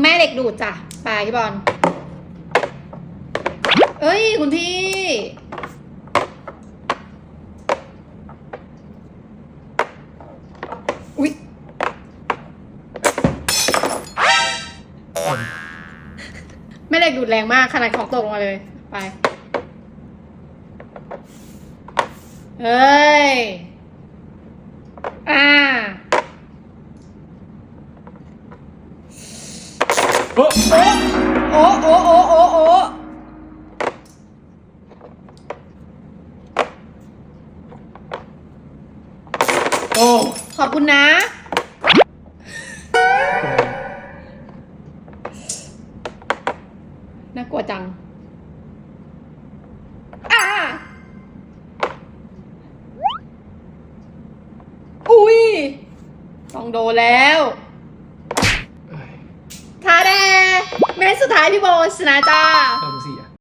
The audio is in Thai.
แม่เหล็กดูดจ้ะไปพี่บอลเอ้ย คุณพี่ อุ๊ยแม่เหล็กดูดแรงมาก ขนาดของตกลงมาเลย ไปเอ้ย อ่า โอ้โอ้โอ้โอ้โอ้โอ้โอ้ขอบคุณนะ น่ากลัวจัง อ่าอุ้ยต้องโดนแล้วทา แดแม่สุดท้ายพี่โบชนะจ้าความ